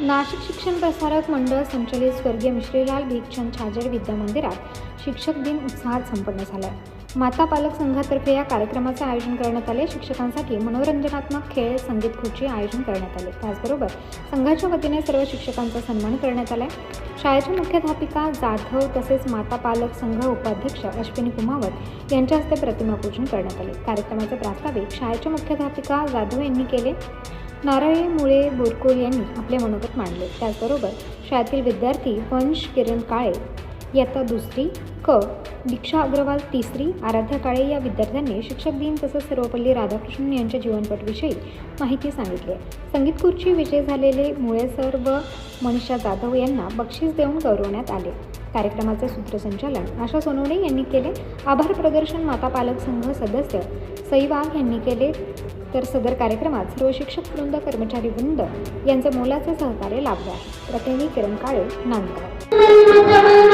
नाशिक शिक्षण प्रसारक मंडळ संचलित स्वर्गीय मिश्रीलाल भिकचंद छाजेड विद्या मंदिरात शिक्षक दिन उत्साहात संपन्न झाला माता पालक संघातर्फे या कार्यक्रमाचे आयोजन करण्यात आले. शिक्षकांसाठी मनोरंजनात्मक खेळ संगीत खुर्ची आयोजन करण्यात आले. त्याचबरोबर संघाच्या वतीने सर्व शिक्षकांचा सन्मान करण्यात आला शाळेच्या मुख्याध्यापिका जाधव तसेच माता पालक संघ उपाध्यक्ष अश्विनी कुमावत यांच्या हस्ते प्रतिमापूजन करण्यात आले. कार्यक्रमाचे प्रास्ताविक शाळेच्या मुख्याध्यापिका जाधव यांनी केले. नारळी मुळे बोरकुळ यांनी आपले मनोगत मांडले. त्याचबरोबर शाळेतील विद्यार्थी वंश किरण काळे इयत्ता दुसरी क दीक्षा अग्रवाल तिसरी आराध्या काळे या विद्यार्थ्यांनी शिक्षक दिन तसंच सर्वपल्ली राधाकृष्णन यांच्या जीवनपटविषयी माहिती सांगितली. संगीत खुर्ची विजय झालेले मुळे सर व मनीषा जाधव यांना बक्षीस देऊन गौरवण्यात आले. कार्यक्रमाचे सूत्रसंचालन आशा सोनवणे यांनी केले. आभार प्रदर्शन माता पालक संघ सदस्य सई वाघ यांनी केले. तर सदर कार्यक्रमात सर्व शिक्षक वृंद कर्मचारी वृंद यांचे मोलाचे सहकार्य लाभले आहे प्रतिनिधी किरण काळे नांदगाव.